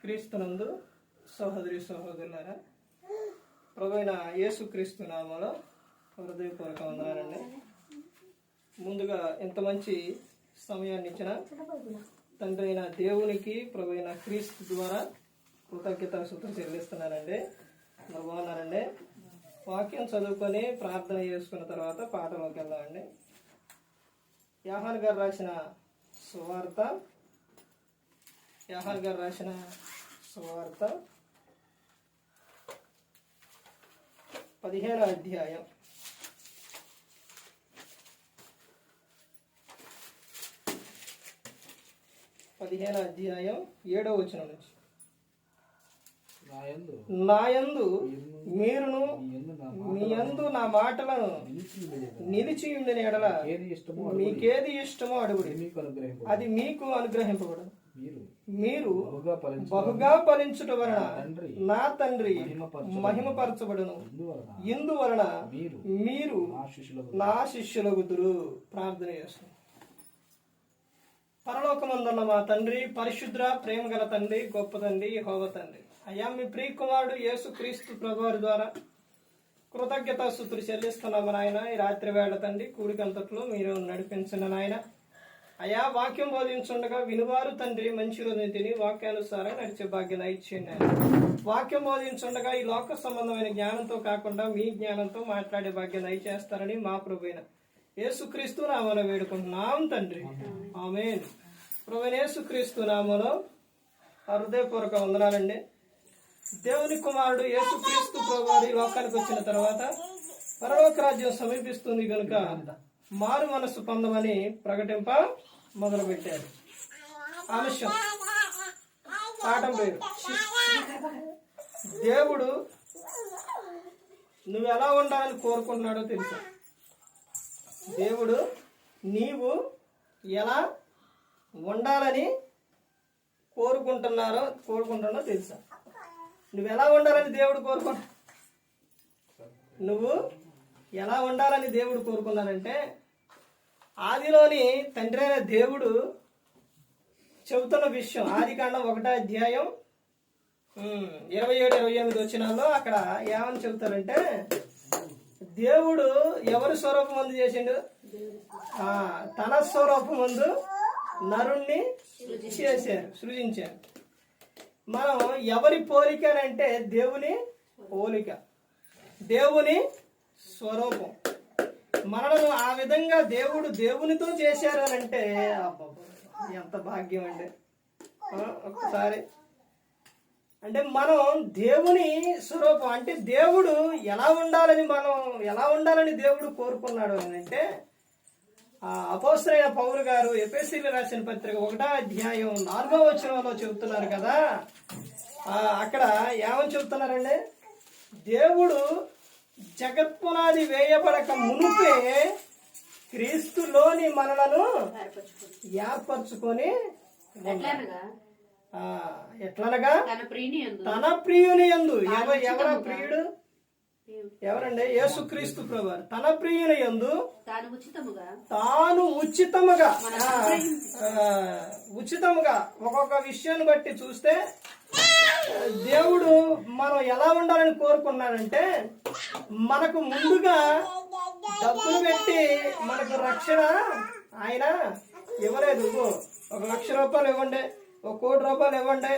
క్రీస్తునందు సహోదరి సహోదరులారా ప్రభైన యేసు క్రీస్తు నామలో హృదయపూర్వక వందనాలండి. ముందుగా ఎంత మంచి సమయాన్ని ఇచ్చిన తండ్రి అయిన దేవునికి ప్రభైన క్రీస్తు ద్వారా కృతజ్ఞత సూత్రం చెల్లిస్తున్నానండి. మరి బాగున్నారండి? వాక్యం చదువుకొని ప్రార్థన చేసుకున్న తర్వాత పాటలోకి వెళ్దామండి. యాహాన్ గారు రాసిన సువార్త యాహాన్ గారు రాసిన సువార్త పదిహేను అధ్యాయం. పదిహేను అధ్యాయం ఏడో వచనం నుంచి. నాయందు మీరును మీ యందు నా మాటలను నిలిచి ఉండిన ఎడల ఏది ఇష్టమో మీకేది ఇష్టమో అడుగుడి. అది మీకు అనుగ్రహింపబడదు మీరు బహుగా ఫలించు బహుగా ఫలించుట వలన నా తండ్రి మహిమపరచు మహిమపరచబడును. ఇందువలన మీరు నా శిష్యులగుదురు. ప్రార్థన చేస్తాం. పరలోకమందున్న మా తండ్రి పరిశుద్ర ప్రేమ గల తండ్రి గొప్ప తండ్రి హోవ తండ్రి. అయ్యా మీ ప్రియ కుమారుడు యేసు క్రీస్తు ప్రభువారి ద్వారా కృతజ్ఞత స్థుతులు చెల్లిస్తున్నాము నాయన. ఈ రాత్రి వేళ తండ్రి కూడికంతట్లో మీరు నడిపించిన నాయన. అయా వాక్యం బోధించుండగా వినువారు తండ్రి మంచి రోజుని తిని వాక్యానుసారం నడిచే భాగ్యం ఇచ్చేయండి వాక్యం బోధించుండగా ఈ లోక సంబంధమైన జ్ఞానంతో కాకుండా మీ జ్ఞానంతో మాట్లాడే భాగ్యం దయచేస్తారని మా ప్రభుైన యేసుక్రీస్తు నామలో వేడుకుంటున్నాం తండ్రి. ఆమె ప్రభువైన యేసుక్రీస్తు నామలో హృదయపూర్వక వందనాలండి. దేవుని కుమారుడు యేసుక్రీస్తు ప్రభు వారి లోకానికి వచ్చిన తర్వాత పరలోక రాజ్యం సమీపిస్తుంది కనుక మారు మనస్సు పొందమని ప్రకటింప మొదలు పెట్టారు ఆలస్యం పాఠం పేరు. దేవుడు నువ్వు ఎలా ఉండాలని కోరుకుంటున్నాడో తెలుసా? దేవుడు నీవు ఎలా ఉండాలని కోరుకుంటున్నారో కోరుకుంటున్నో తెలుసా? నువ్వు ఎలా ఉండాలని దేవుడు కోరుకుంటా నువ్వు ఎలా ఉండాలని దేవుడు కోరుకున్నానంటే ఆదిలోని తండ్రి అయిన దేవుడు చెబుతున్న విషయం. ఆది కాండం ఒకటో అధ్యాయం ఇరవై ఏడు ఇరవై ఎనిమిది వచ్చినాల్లో అక్కడ ఏమని చెబుతారంటే దేవుడు ఎవరి స్వరూపం మందు చేసిండు? తన స్వరూపం ముందు నరుణ్ణి చేశారు సృజించారు. మనం ఎవరి పోలిక అంటే దేవుని పోలిక దేవుని స్వరూపం. మనలను ఆ విధంగా దేవుడు దేవునితో చేశారు అని అంటే ఎంత భాగ్యం అండి ఒక్కసారి. అంటే మనం దేవుని స్వరూపం అంటే దేవుడు ఎలా ఉండాలని మనం ఎలా ఉండాలని దేవుడు కోరుకున్నాడు అని అంటే అపోసరైన పౌరు గారు ఎపిఎస్సీలు రాసిన పత్రిక ఒకటో అధ్యాయం నాలుగో వచనంలో చెబుతున్నారు కదా. అక్కడ ఏమని చెబుతున్నారండి? దేవుడు జగత్పునాది వేయబడక మునుపే క్రీస్తులోని మనలను ఏర్పరచుకొని ఎట్లనగా? తన ప్రియుని ఎవ ఎవర ప్రియుడు? ఎవరండి? యేసుక్రీస్తు ప్రభు తన ప్రియుని యందు తాను ఉచితముగా. ఉచితముగా. ఒక్కొక్క విషయాన్ని బట్టి చూస్తే దేవుడు మనం ఎలా ఉండాలని కోరుకున్నాడంటే మనకు ముందుగా డబ్బులు పెట్టి మనకు రక్షణ ఆయన ఇవ్వలేదు. ఒక లక్ష రూపాయలు ఇవ్వండి ఒక కోటి రూపాయలు ఇవ్వండి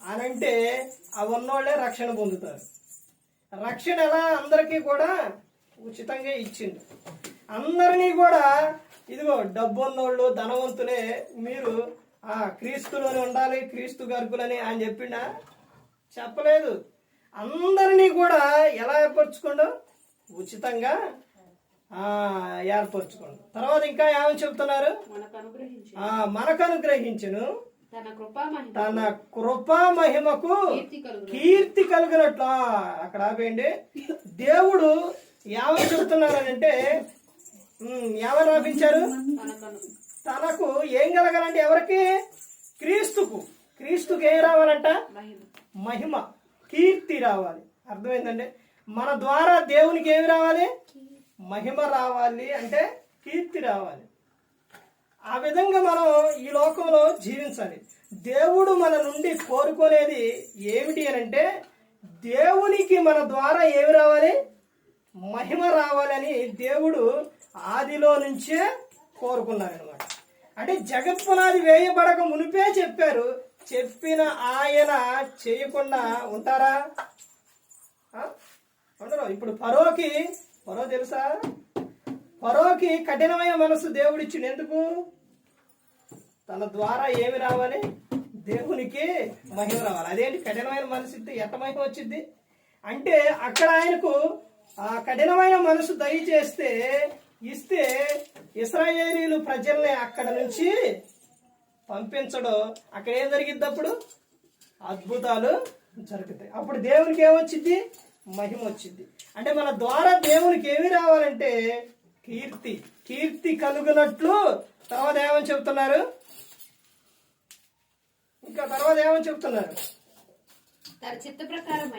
అని అంటే అవి ఉన్నోళ్ళే రక్షణ పొందుతారు. రక్షణ ఎలా? అందరికీ కూడా ఉచితంగా ఇచ్చింది అందరినీ కూడా ఇదిగో డబ్బు ఉన్నోళ్ళు ధనవంతులే మీరు ఆ క్రీస్తులోనే ఉండాలి క్రీస్తు గర్భులని ఆయన చెప్పిండా? చెప్పలేదు. అందరినీ కూడా ఎలా ఏర్పరచుకోండు? ఉచితంగా ఆ ఏర్పరచుకోండు. తర్వాత ఇంకా ఏమని చెప్తున్నారు? మనకు అనుగ్రహించును తన కృపా మహిమకు కీర్తి కలుగు కీర్తి కలిగినట్లు. అక్కడ ఆపేయండి. దేవుడు ఏమని ఉమ్, ఏమని రాపించారు తనకు ఏం కలగాలంటే ఎవరికి? క్రీస్తుకు. క్రీస్తుకు ఏం రావాలంట? మహిమ. కీర్తి రావాలి. అర్థమైందండి? మన ద్వారా దేవునికి ఏమి రావాలి? మహిమ రావాలి అంటే కీర్తి రావాలి. ఆ విధంగా మనం ఈ లోకంలో జీవించాలి. దేవుడు మన నుండి కోరుకునేది ఏమిటి అని అంటే దేవునికి మన ద్వారా ఏమి రావాలి? మహిమ రావాలని దేవుడు ఆదిలో నుంచే కోరుకున్నాను అంటే జగత్పునాది వేయబడక మునిపే చెప్పారు. చెప్పిన ఆయన చేయకుండా ఉంటారా? ఉండరు ఇప్పుడు పరోకి పరో తెలుసా? పరోకి కఠినమైన మనసు దేవుడిచ్చిండు ఎందుకు తన ద్వారా ఏమి రావాలి? దేవునికి మహిమ రావాలి. అదేంటి? కఠినమైన మనసు ఇస్తే ఎంత మహిమ వచ్చింది? అంటే అక్కడ ఆయనకు ఆ కఠినమైన మనసు దయచేస్తే ఇస్తే ఇస్రాయేలీలు ప్రజల్ని అక్కడ నుంచి పంపించడం. అక్కడ ఏం జరిగిద్ది అప్పుడు? అద్భుతాలు జరుగుతాయి. అప్పుడు దేవునికి ఏమొచ్చింది మహిమ వచ్చింది అంటే మన ద్వారా దేవునికి ఏమి రావాలంటే కీర్తి. కీర్తి కలుగునట్లు తర్వాత ఏమని చెప్తున్నారు? ఇంకా తర్వాత ఏమని చెప్తున్నారు?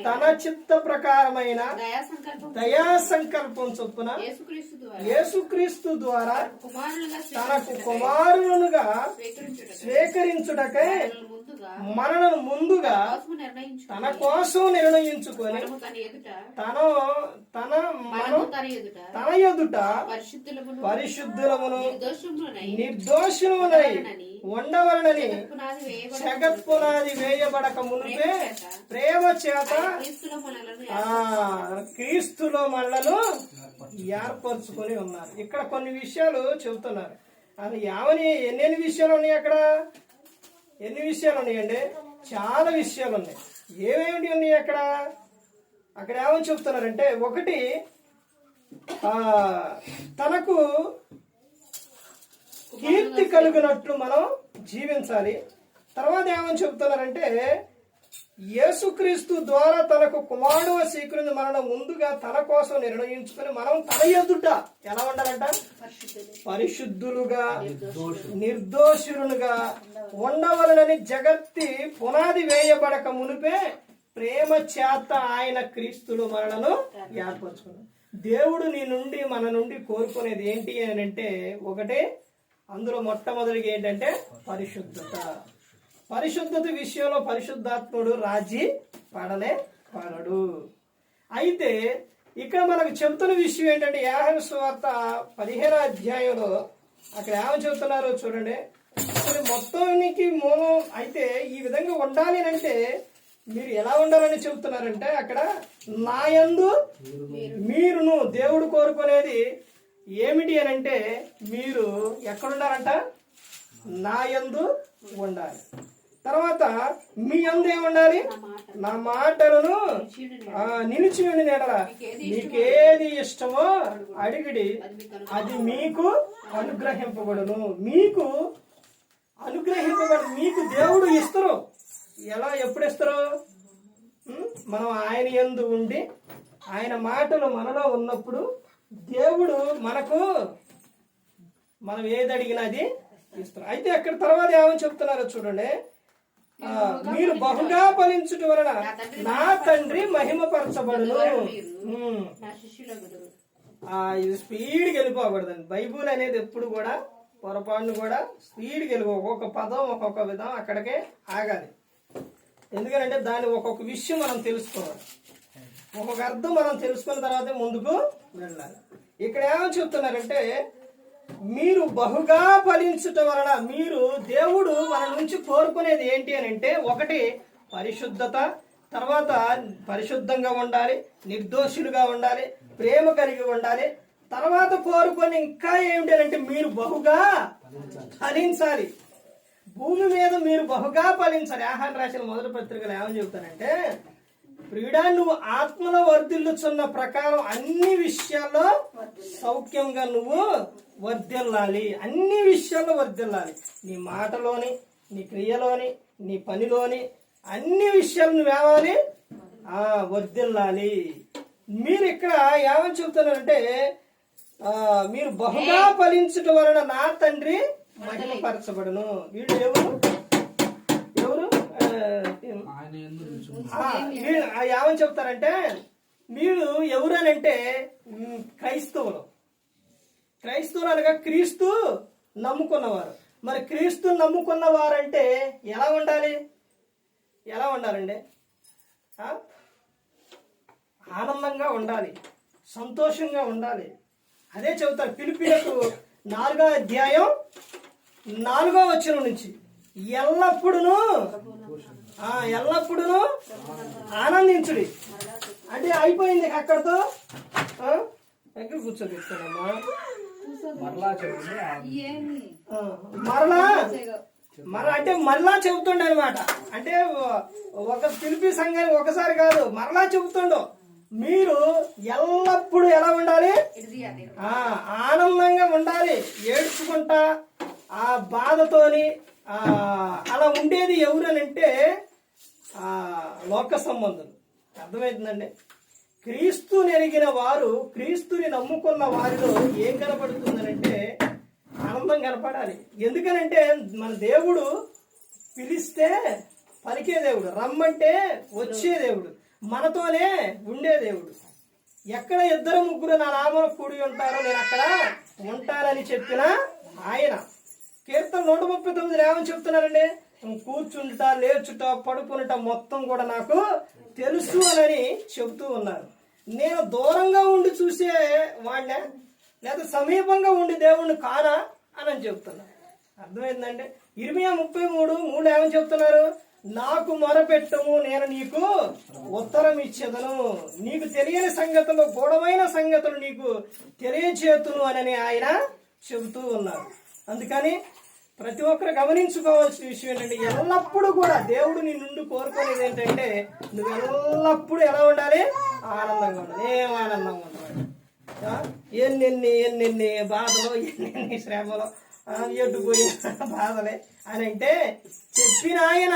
తన చిత్త ప్రకారమైన దయా సంకల్పం చొప్పున యేసుక్రీస్తు ద్వారా తనకు కుమారులుగా స్వీకరించుటకు మనల్ని ముందుగా తన కోసం నిర్ణయించుకొని తన తన తన ఎదుట పరిశుద్ధులమును నిర్దోషులమునై ఉండవలనని జగత్పునాది వేయబడక మునిపే ప్రేమ చేత. క్రీస్తులో మనలను మళ్ళను ఏర్పరచుకొని ఉన్నారు. ఇక్కడ కొన్ని విషయాలు చెబుతున్నారు. అది యావని ఎన్నెన్ని విషయాలు ఉన్నాయి అక్కడ? ఎన్ని విషయాలు ఉన్నాయండి? చాలా విషయాలు ఉన్నాయి. ఏమేమిటి ఉన్నాయి అక్కడ? అక్కడ ఏమని చెప్తున్నారంటే ఒకటి ఆ తనకు కీర్తి కలిగినట్లు మనం జీవించాలి. తర్వాత ఏమని చెప్తున్నారంటే యేసుక్రీస్తు ద్వారా తనకు కుమారుడు స్వీకరించి మరణం ముందుగా తన కోసం నిర్ణయించుకొని మనం తన ఎదుట ఎలా ఉండాలంట? పరిశుద్ధులుగా నిర్దోషులుగా ఉండవలనని జగత్తి పునాది వేయబడక మునిపే ప్రేమ చేత ఆయన క్రీస్తులు మనలను ఏర్పరచుకున్నాడు. దేవుడు నీ నుండి మన నుండి కోరుకునేది ఏంటి అని అంటే ఒకటే అందులో మొట్టమొదటిగా ఏంటంటే పరిశుద్ధత. పరిశుద్ధత విషయంలో పరిశుద్ధాత్ముడు రాజీ పడలే పడడు. అయితే ఇక్కడ మనకు చెబుతున్న విషయం ఏంటంటే యాహన సువార్త పదిహేను అధ్యాయంలో అక్కడ ఏమని చెబుతున్నారో చూడండి. అసలు మొత్తానికి మూలం అయితే ఈ విధంగా ఉండాలి అంటే మీరు ఎలా ఉండాలని చెబుతున్నారంటే అక్కడ నాయందు మీరును దేవుడు కోరుకునేది ఏమిటి అని అంటే మీరు ఎక్కడుండాలంట? నా యందు ఉండాలి. తర్వాత మీ యందు ఏముండాలి? నా మాటలను నిలిచి ఉండి మీకేది ఇష్టమో అడిగిడి అది మీకు అనుగ్రహింపబడును. మీకు అనుగ్రహింపబడు మీకు దేవుడు ఇస్తారు. ఎలా ఎప్పుడు ఇస్తారు? మనం ఆయన యందు ఉండి ఆయన మాటలు మనలో ఉన్నప్పుడు దేవుడు మనకు మనం ఏది అడిగినా అది ఇస్తారు అయితే అక్కడ తర్వాత ఏమని చెప్తున్నారో చూడండి. మీరు బహుగా ఫలించుట వలన నా తండ్రి మహిమపరచబడును. స్పీడ్కి వెళ్ళిపోకూడదండి బైబుల్ అనేది ఎప్పుడు కూడా పొరపాటును కూడా స్పీడ్కి వెళ్ళిపో ఒక్కొక్క పదం ఒక్కొక్క విధం అక్కడికే ఆగాలి. ఎందుకంటే దాని ఒక్కొక్క విషయం మనం తెలుసుకోవాలి. ఒక్కొక్క అర్థం మనం తెలుసుకున్న తర్వాత ముందుకు వెళ్ళాలి. ఇక్కడ ఏమని చెప్తున్నారంటే మీరు బహుగా ఫలించటం వలన మీరు దేవుడు మన నుంచి కోరుకునేది ఏంటి అని అంటే ఒకటి పరిశుద్ధత తర్వాత పరిశుద్ధంగా ఉండాలి నిర్దోషులుగా ఉండాలి ప్రేమ కలిగి ఉండాలి తర్వాత కోరుకొని ఇంకా ఏమిటి అని అంటే మీరు బహుగా ఫలించాలి. భూమి మీద మీరు బహుగా ఫలించాలి. ఆహార రాసిన మొదటి పత్రికలు ఏమని చెబుతారంటే ప్రియుడా నువ్వు ఆత్మలో వర్ధిల్లుచున్న ప్రకారం అన్ని విషయాల్లో సౌఖ్యంగా నువ్వు వర్ధిల్లాలి. అన్ని విషయాల్లో వర్ధిల్లాలి. నీ మాటలోని నీ క్రియలోని నీ పనిలోని అన్ని విషయాలు నువ్వేవాలి ఆ వర్ధిల్లాలి. మీరు ఇక్కడ ఏమని చెబుతున్నారంటే ఆ, మీరు బహుగా ఫలించటం వలన నా తండ్రి మహిమపరచబడును. వీళ్ళు ఎవరు? ఎవరు? ఏమని చెప్తారంటే వీళ్ళు ఎవరనంటే క్రైస్తవులు క్రైస్తవులు. అనగా క్రీస్తు నమ్ముకున్నవారు. మరి క్రీస్తు నమ్ముకున్నవారంటే ఎలా ఉండాలి? ఎలా ఉండాలండి? ఆనందంగా ఉండాలి. సంతోషంగా ఉండాలి. అదే చెబుతారు పిలిపిలకు నాలుగో అధ్యాయం నాలుగో వచనం నుంచి. ఎల్లప్పుడును ఆ, ఎల్లప్పుడును ఆనందించుడి. అంటే అయిపోయింది అక్కడతో. ఆ? ఎక్కడ కూర్చోబెట్టుకోనమ్మా మరలా మరలా? మరలా అంటే మరలా చెబుతుండ అనమాట అంటే ఒక పిలిపి సంఘానికి ఒకసారి కాదు మరలా చెబుతుండు. మీరు ఎల్లప్పుడూ ఎలా ఉండాలి? ఆ ఆనందంగా ఉండాలి. ఏడ్చుకుంటా ఆ బాధతోని అలా ఉండేది ఎవరనంటే లోక సంబంధులు. అర్థమవుతుందండి క్రీస్తు నెరిగిన వారు క్రీస్తుని నమ్ముకున్న వారిలో ఏం కనపడుతుందనంటే ఆనందం కనపడాలి. ఎందుకనంటే మన దేవుడు పిలిస్తే పలికే దేవుడు రమ్మంటే వచ్చే దేవుడు మనతోనే ఉండే దేవుడు. ఎక్కడ ఇద్దరు ముగ్గురు నా నామం కూడి ఉంటారో నేను అక్కడ ఉంటానని చెప్పిన ఆయన. కీర్తన నూట ముప్పై తొమ్మిది ఏమని చెప్తున్నారండి. కూర్చుంట లేచుట పడుకునుట మొత్తం కూడా నాకు తెలుసు అని చెబుతూ ఉన్నారు. నేను దూరంగా ఉండి చూసే వాడినే లేదా సమీపంగా ఉండి దేవుణ్ణి కానా అని అని చెప్తున్నారు అర్థమైందండి? ఇరవై ముప్పై మూడు మూడు ఏమని చెప్తున్నారు. నాకు మొరపెట్టము నేను నీకు ఉత్తరం ఇచ్చేదను. నీకు తెలియని సంగతులు గొడవైన సంగతులు నీకు తెలియచేతును అని ఆయన చెబుతూ ఉన్నారు. అందుకని ప్రతి ఒక్కరు గమనించుకోవాల్సిన విషయం ఏంటంటే ఎల్లప్పుడూ కూడా దేవుడు నీ నుండి కోరుకునేది ఏంటంటే నువ్వు ఎల్లప్పుడూ ఎలా ఉండాలి? ఆనందంగా ఉండాలి. ఏం ఆనందంగా ఉండాలి? ఎన్నెన్ని ఎన్నెన్ని బాధలు ఎన్నెన్ని శ్రమలు ఎడ్డుపోయిన బాధలే. అని అంటే చెప్పిన ఆయన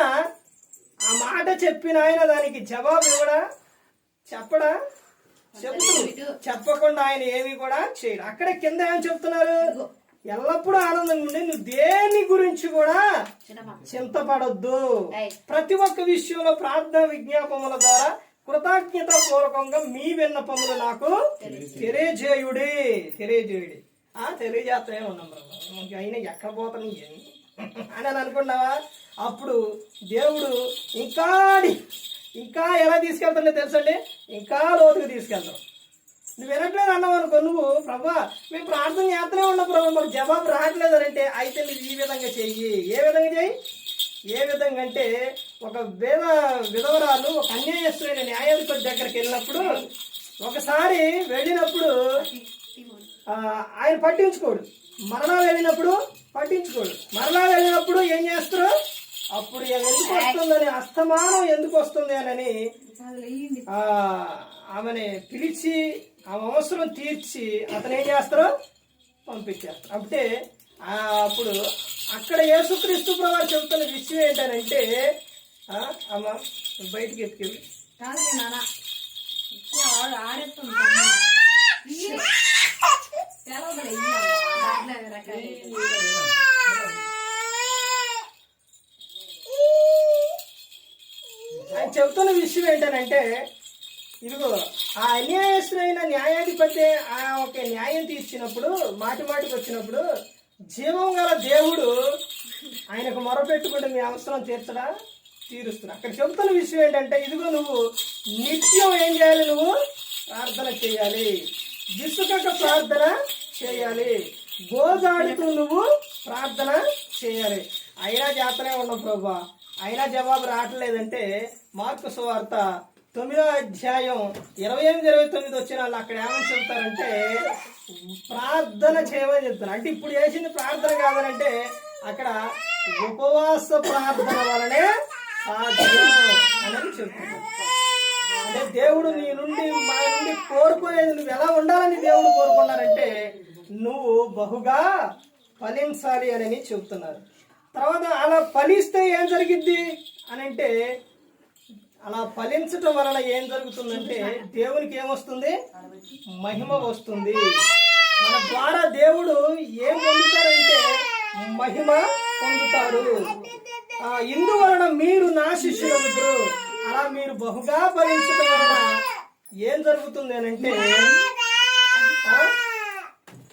ఆ మాట చెప్పిన ఆయన దానికి జవాబు ఇవ్వడా? చెప్పడా? చెప్తూ చెప్పకుండా ఆయన ఏమి కూడా చేయడు. అక్కడ కింద ఏమని చెప్తున్నారు? ఎల్లప్పుడూ ఆనందంగా ఉండి. నువ్వు దేని గురించి కూడా చింతపడొద్దు. ప్రతి ఒక్క విషయంలో ప్రార్థన విజ్ఞాపముల ద్వారా కృతజ్ఞత పూర్వకంగా మీ విన్నపములు నాకు తెలియజేయుడి. తెలియజేయుడి. ఆ తెలియజేస్తానే ఉన్నాం అయినా ఎక్కడ పోతాను ఏమి అని అని అనుకున్నావా? అప్పుడు దేవుడు ఇంకా ఇంకా ఎలా తీసుకెళ్తాడో తెలుసండి? ఇంకా లోతుగా తీసుకెళ్తాం నువ్వు వినట్లేదు అన్నావు అనుకో నువ్వు ప్రభా మేము ప్రార్థన చేస్తూనే ఉన్నాం ప్రభా మాకు జవాబు రావట్లేదు అని అంటే అయితే మీరు ఈ విధంగా చెయ్యి. ఏ విధంగా చెయ్యి? ఏ విధంగా అంటే ఒక వేద విధవరాలు ఒక అన్యాయస్తుడైన న్యాయాధిపతి దగ్గరికి వెళ్ళినప్పుడు ఒకసారి వెళ్ళినప్పుడు ఆయన పట్టించుకోడు. మరలా వెళ్ళినప్పుడు పట్టించుకోడు. మరలా వెళ్ళినప్పుడు ఏం చేస్తారు? అప్పుడు ఎందుకు వస్తుందని అస్తమానం ఎందుకు వస్తుంది అని ఆ, ఆమెని పిలిచి ఆమె అవసరం తీర్చి అతను ఏం చేస్తారు పంపించేస్తారు. అంటే అప్పుడు అక్కడ యేసుక్రీస్తు ప్రభు చెబుతున్న విషయం ఏంటనంటే అమ్మ బయటికి ఎత్తుకెళ్ళి. చెబుతున్న విషయం ఏంటనంటే ఇదిగో ఆ అన్యాయస్తులైన న్యాయాధిపతి ఆ ఒక న్యాయం తీర్చినప్పుడు మాటి మాటికి వచ్చినప్పుడు జీవం గల దేవుడు ఆయనకు మొరపెట్టుకుంటే మీ అవసరం తీర్చడా? తీరుస్తున్నా. అక్కడ చెబుతున్న విషయం ఏంటంటే ఇదిగో నువ్వు నిత్యం ఏం చేయాలి నువ్వు? ప్రార్థన చేయాలి. విసుకక ప్రార్థన చేయాలి. గోజాడుతూ నువ్వు ప్రార్థన చేయాలి. అయినా చేస్తూనే ఉన్నాం ప్రభా. అయినా జవాబు రావట్లేదంటే మార్కు సువార్త తొమ్మిదో అధ్యాయం ఇరవై ఎనిమిది ఇరవై తొమ్మిది వచ్చిన వాళ్ళు అక్కడ ఏమని చెప్తారంటే ప్రార్థన చేయమని చెప్తారు. అంటే ఇప్పుడు చేసింది ప్రార్థన కాదనంటే అక్కడ ఉపవాస ప్రార్థన వలనే సాధ్యం అనేది చెప్తున్నారు అంటే దేవుడు నీ నుండి మా నుండి కోరుకునేది నువ్వు ఎలా ఉండాలని దేవుడు కోరుకున్నారంటే నువ్వు బహుగా ఫలించాలి అని చెబుతున్నారు తర్వాత అలా ఫలిస్తే ఏం జరిగిద్ది? అని అంటే అలా ఫలించటం వలన ఏం జరుగుతుందంటే దేవునికి ఏమొస్తుంది మహిమ వస్తుంది. మన ద్వారా దేవుడు ఏం పొందుతారంటే మహిమ పొందుతారు ఇందువలన మీరు నా శిష్యులవుతారు అలా మీరు బహుగా ఫలించటం వలన ఏం జరుగుతుంది అని అంటే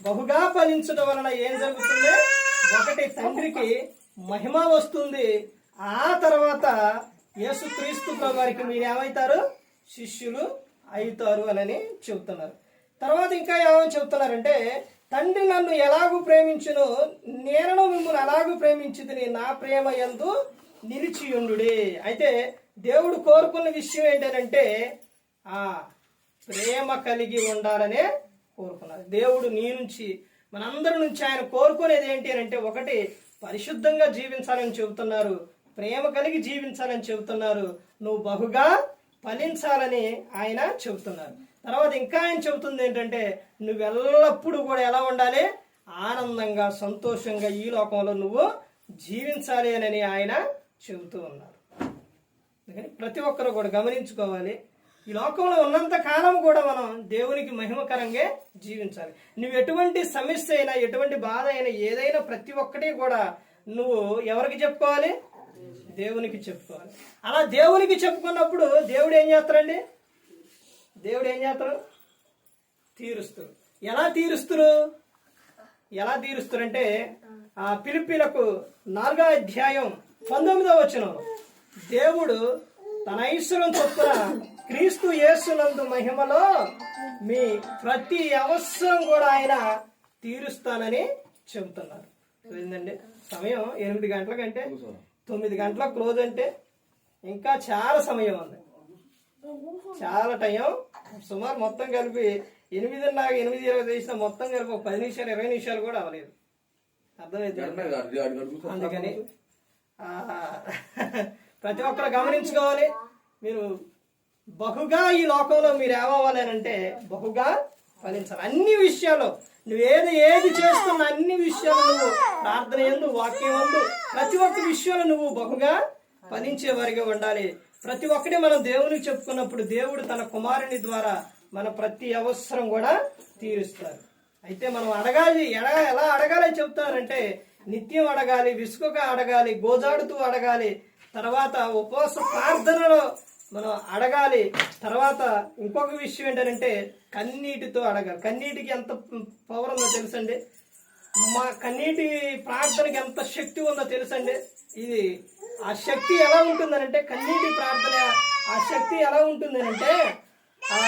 బహుగా ఫలించడం వలన ఏం జరుగుతుంది? ఒకటి తండ్రికి మహిమ వస్తుంది. ఆ తర్వాత యేసుక్రీస్తు క్రీస్తు వారికి మీరు ఏమవుతారు? శిష్యులు అవుతారు అని చెబుతున్నారు. తర్వాత ఇంకా ఏమని చెబుతున్నారంటే తండ్రి నన్ను ఎలాగూ ప్రేమించును? నేను మిమ్మల్ని ఎలాగూ ప్రేమించుదని నా ప్రేమ యందు నిలిచియుండుడి అయితే దేవుడు కోరుకున్న విషయం ఏంటంటే ఆ ప్రేమ కలిగి ఉండాలనే కోరుకున్నారు. దేవుడు నీ నుంచి మనందరి నుంచి ఆయన కోరుకునేది ఏంటి అని అంటే ఒకటి పరిశుద్ధంగా జీవించాలని చెబుతున్నారు. ప్రేమ కలిగి జీవించాలని చెబుతున్నారు. నువ్వు బహుగా ఫలించాలని ఆయన చెబుతున్నారు. తర్వాత ఇంకా ఆయన చెబుతుంది ఏంటంటే నువ్వు ఎల్లప్పుడూ కూడా ఎలా ఉండాలి? ఆనందంగా సంతోషంగా ఈ లోకంలో నువ్వు జీవించాలి అని ఆయన చెబుతూ ఉన్నారు. ప్రతి ఒక్కరు కూడా గమనించుకోవాలి. ఈ లోకంలో ఉన్నంత కాలం కూడా మనం దేవునికి మహిమకరంగా జీవించాలి. నువ్వు ఎటువంటి సమస్య అయినా ఎటువంటి బాధ అయినా ఏదైనా ప్రతి ఒక్కటి కూడా నువ్వు ఎవరికి చెప్పుకోవాలి? దేవునికి చెప్పుకోవాలి. అలా దేవునికి చెప్పుకున్నప్పుడు దేవుడు ఏం చేస్తారండి దేవుడు ఏం చేస్తారు తీరుస్తారు ఎలా తీరుస్తారు ఎలా తీరుస్తారంటే ఆ పిలిపిలకు నాలుగో అధ్యాయం పంతొమ్మిదో వచ్చిన దేవుడు తన ఐశ్వర్యం చొప్పున క్రీస్తు యేసునందు మహిమలో మీ ప్రతి అవసరం కూడా ఆయన తీరుస్తానని చెబుతున్నారు. ఏంటండి సమయం ఎనిమిది గంటల కంటే తొమ్మిది గంటల క్లోజ్ అంటే ఇంకా చాలా సమయం ఉంది. చాలా టైం. సుమారు మొత్తం కలిపి ఎనిమిదిన్నర ఎనిమిది ఇరవై చేసిన మొత్తం కలిపి ఒక పది నిమిషాలు ఇరవై నిమిషాలు కూడా అవ్వలేదు. అర్థమైంది? అందుకని ప్రతి ఒక్కరు గమనించుకోవాలి. మీరు బహుగా ఈ లోకంలో మీరు ఏమవ్వాలి అంటే బహుగా ఫలించాలి. అన్ని విషయాలు నువ్వు ఏది ఏది చేస్తున్న అన్ని విషయాలు నువ్వు ప్రార్థన ఎందు వాక్యం ఎందు ప్రతి ఒక్క విషయంలో నువ్వు బహుగా ఫలించే వారిగా ఉండాలి. ప్రతి ఒక్కటి మనం దేవునికి చెప్పుకున్నప్పుడు దేవుడు తన కుమారుని ద్వారా మన ప్రతి అవసరం కూడా తీరుస్తారు. అయితే మనం అడగాలి ఎలా ఎలా అడగాలని చెప్తారంటే నిత్యం అడగాలి విసుగుగా అడగాలి గోజాడుతూ అడగాలి తర్వాత ఉపవాస ప్రార్థనలో మనం అడగాలి. తర్వాత ఇంకొక విషయం ఏంటంటే కన్నీటితో అడగాలి. కన్నీటికి ఎంత పవర్ ఉందో తెలుసండి? మా కన్నీటి ప్రార్థనకి ఎంత శక్తి ఉందో తెలుసండి? ఇది ఆ శక్తి ఎలా ఉంటుందనంటే కన్నీటి ప్రార్థన ఆ శక్తి ఎలా ఉంటుందనంటే ఆ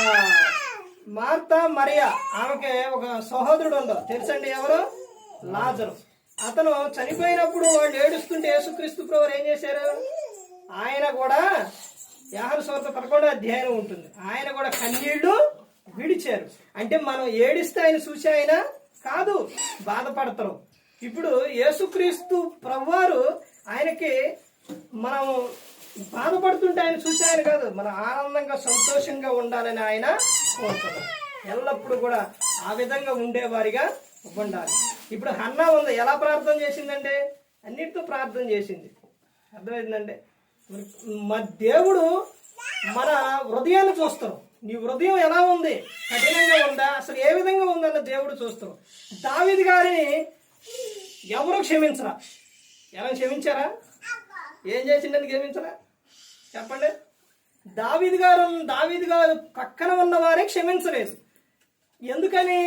మార్త మరియా ఆమెకి ఒక సహోదరుడు ఉందో తెలుసండి ఎవరు? లాజరు. అతను చనిపోయినప్పుడు వాళ్ళు ఏడుస్తుంటే యేసుక్రీస్తు ప్రభు ఏం చేశారు? ఆయన కూడా యాహన సోర్త పదకొండో అధ్యాయం ఉంటుంది. ఆయన కూడా కన్నీళ్ళు విడిచారు. అంటే మనం ఏడిస్తే ఆయన చూసి ఆయన కాదు బాధపడతారు. ఇప్పుడు యేసుక్రీస్తు ప్రభువారు ఆయనకి మనం బాధపడుతుంటే ఆయన చూసి ఆయన కాదు మన ఆనందంగా సంతోషంగా ఉండాలని ఆయన కోరుతారు ఎల్లప్పుడూ కూడా ఆ విధంగా ఉండేవారిగా ఉండాలి. ఇప్పుడు హన్నా ఉంది ఎలా ప్రార్థన చేసిందంటే? అన్నిటితో ప్రార్థన చేసింది. అర్థమైందంటే మా దేవుడు మన హృదయాన్ని చూస్తాం నీ హృదయం ఎలా ఉంది? కఠినంగా ఉందా? అసలు ఏ విధంగా ఉందన్న దేవుడు చూస్తాం దావిది గారిని ఎవరు క్షమించరా? ఎవరు క్షమించారా? ఏం చేసిండని క్షమించరా? చెప్పండి. దావిది గారు దావిది గారు పక్కన ఉన్నవారే క్షమించలేదు. ఎందుకని?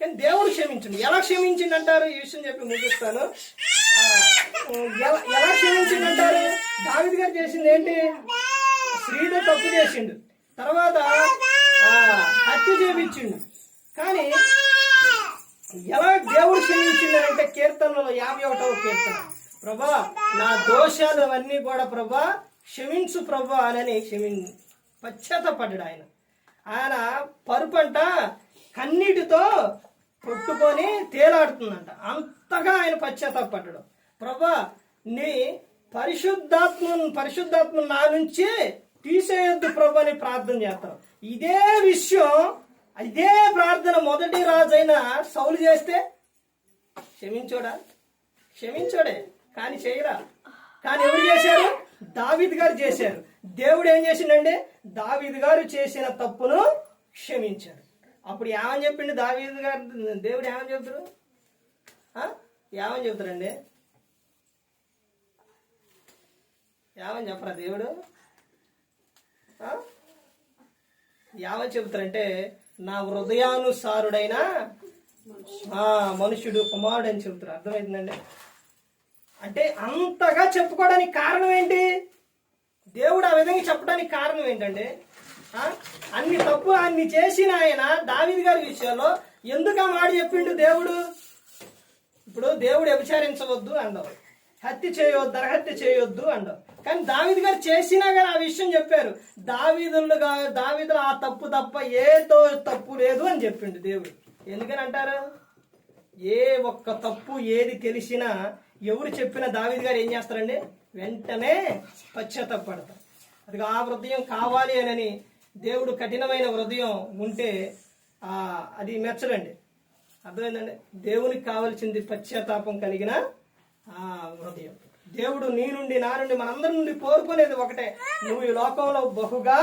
కానీ దేవుడు క్షమించండి. ఎలా క్షమించింది అంటారు? ఈ విషయం చెప్పి ముగిస్తాను. ఎలా ఎలా దావిద్ గారు చేసింది ఏంటి? స్త్రీతో తప్పు చేసిండు. తర్వాత హత్య చేపించిండు. కానీ ఎలా దేవుడు క్షమించింది అంటే కీర్తనలో యాభై ఒకటవ కీర్తన. ప్రభా నా దోషాలు అవన్నీ కూడా ప్రభా క్షమించు ప్రభా అని క్షమి పశ్చాత్తపడ్డాడు ఆయన. ఆయన పరుపంట కన్నీటితో కొట్టుకొని తేలాడుతుందంట. అంతగా ఆయన పశ్చాత్తాపడ్డాడు. ప్రభా నీ పరిశుద్ధాత్మ పరిశుద్ధాత్మ నా నుంచి తీసేయొద్దు ప్రభు అని ప్రార్థన చేస్తారు ఇదే విషయం ఇదే ప్రార్థన మొదటి రాజైన సౌలు చేస్తే? క్షమించోడా? క్షమించోడే. కానీ చేయరా? కానీ ఎవరు చేశారు? దావిద్ గారు చేశారు. దేవుడు ఏం చేసిండంటే దావిద్ గారు చేసిన తప్పును క్షమించాడు. అప్పుడు ఏమని చెప్పిండు దావీద్ గారు? దేవుడు ఏమని చెప్తారు ఏమని చెప్తారండి ఏమని చెప్పరా దేవుడు? ఏమని చెబుతారంటే నా హృదయానుసారుడైన మనుషుడు మనుష్యుడు కుమారుడు అని చెబుతారు. అర్థమైందండి? అంటే అంతగా చెప్పుకోవడానికి కారణం ఏంటి? దేవుడు ఆ విధంగా చెప్పడానికి కారణం ఏంటంటే అన్ని తప్పు అన్ని చేసిన ఆయన దావిది గారి విషయంలో ఎందుకు ఆ మాట చెప్పిండు దేవుడు? ఇప్పుడు దేవుడు వ్యభిచారించవద్దు అండవు. హత్య చేయవద్దు నరహత్య చేయొద్దు అండవు. కానీ దావిది గారు చేసినా కానీ ఆ విషయం చెప్పారు. దావీదులు దావీదులు ఆ తప్పు తప్ప ఏదో తప్పు లేదు అని చెప్పిండు దేవుడు. ఎందుకని అంటారు? ఏ ఒక్క తప్పు ఏది తెలిసినా ఎవరు చెప్పినా దావీదు గారు ఏం చేస్తారండి? వెంటనే పశ్చాత్తపడతారు. అది ఆ హృదయం కావాలి అని దేవుడు కఠినమైన హృదయం ఉంటే అది మెచ్చడండి అర్థమైందండి? దేవునికి కావాల్సింది పశ్చాత్తాపం కలిగిన ఆ హృదయం. దేవుడు నీ నుండి నా నుండి మనందరి నుండి కోరుకునేది ఒకటే. నువ్వు ఈ లోకంలో బహుగా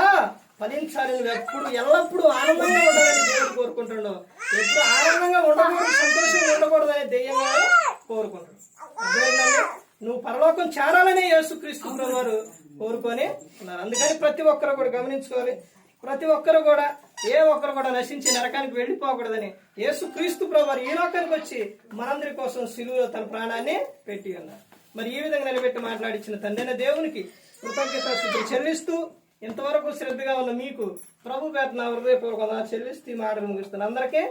ఫలించాలి. నువ్వు ఎప్పుడు ఎల్లప్పుడూ ఆనందంగా ఉండాలని దేవుడు కోరుకుంటున్నావు ఎప్పుడు ఆనందంగా ఉండకూడదు సంతోషంగా ఉండకూడదని దెయ్యంగా కోరుకుంటాడు నువ్వు పరలోకం చేరాలనే యేసుక్రీస్తు వారు కోరుకొని ఉన్నారు. అందుకని ప్రతి ఒక్కరు కూడా గమనించుకోవాలి. ప్రతి ఒక్కరు కూడా ఏ ఒక్కరు కూడా నశించి నరకానికి వెళ్ళిపోకూడదని యేసు క్రీస్తు ప్రభు ఈ లోకానికి వచ్చి మనందరి కోసం సిలువులో తన ప్రాణాన్ని పెట్టి ఉన్నారు. మరి ఈ విధంగా నిలబెట్టి మాట్లాడించిన తండ్రి దేవునికి కృతజ్ఞత స్థుతులు చెల్లిస్తూ ఇంతవరకు శ్రద్ధగా ఉన్న మీకు ప్రభు పేట నా హృదయపూర్వకంగా చెల్లిస్తూ ఈ మాటలు ముగిస్తున్నాను. అందరికీ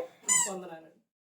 వందనాలు.